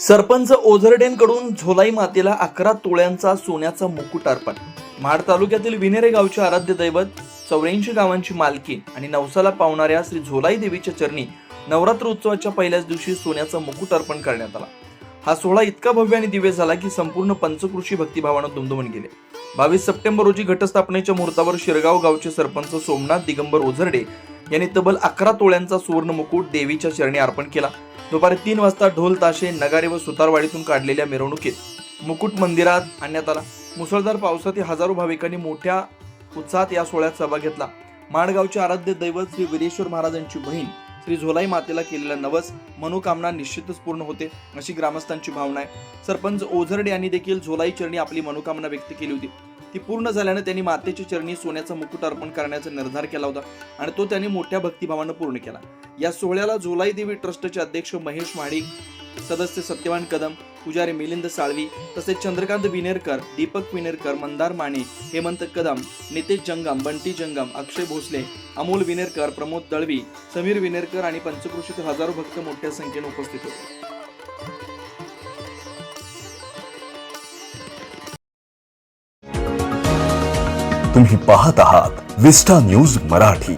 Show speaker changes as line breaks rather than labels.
सरपंच ओझरडेंकडून झोलाई मातेला अकरा तोळ्यांचा सोन्याचा मुकुट अर्पण. महाड तालुक्यातील विनेरे गावचे आराध्य दैवत चौऱ्याऐंशी गावांची मालकी आणि नवसाला पावणाऱ्या श्री झोलाई देवीच्या चरणी नवरात्र उत्सवाच्या पहिल्याच दिवशी सोन्याचा मुकुट अर्पण करण्यात आला. हा सोहळा इतका भव्य आणि दिव्य झाला की संपूर्ण पंचकृषी भक्तिभावानं दुमदुमून गेले. बावीस सप्टेंबर रोजी घटस्थापनेच्या मुहूर्तावर शिरगाव गावचे सरपंच सोमनाथ दिगंबर ओझरडे यांनी तब्बल अकरा तोळ्यांचा सुवर्ण मुकुट देवीच्या चरणी अर्पण केला. दुपारी तीन वाजता ढोल ताशे नगारे व सुतारवाडीतून काढलेल्या मिरवणुकीत मुकुट मंदिरात आणण्यात आला. मुसळधार पावसातील हजारो भाविकांनी मोठ्या उत्साहात या सोहळ्यात सहभाग घेतला. माणगावचे आराध्य दैवत श्री वीरेश्वर महाराजांची बहीण श्री झोलाई मातेला केलेला नवस मनोकामना निश्चितच पूर्ण होते अशी ग्रामस्थांची भावना आहे. सरपंच ओझरडे यांनी देखील झोलाई चरणी आपली मनोकामना व्यक्त केली होती. ती पूर्ण झाल्यानं त्यांनी मातेच्या चरणी सोन्याचा मुकुट अर्पण करण्याचा निर्धार केला होता आणि तो त्यांनी मोठ्या भक्तिभावानं पूर्ण केला. या सोहळ्याला झोलाई देवी ट्रस्टचे अध्यक्ष महेश माडिक सदस्य सत्यवान कदम पुजारी मिलिंद साळवी तसेच चंद्रकांत विनेरकर दीपक विनेरकर मंदार माने हेमंत कदम नितेश जंगम बंटी जंगम अक्षय भोसले अमोल विनेरकर प्रमोद दळवी समीर विनेरकर आणि पंचकृषीत हजारो भक्त मोठ्या संख्येने उपस्थित होते.
तुम्ही पाहत आहात विस्टा न्यूज मराठी.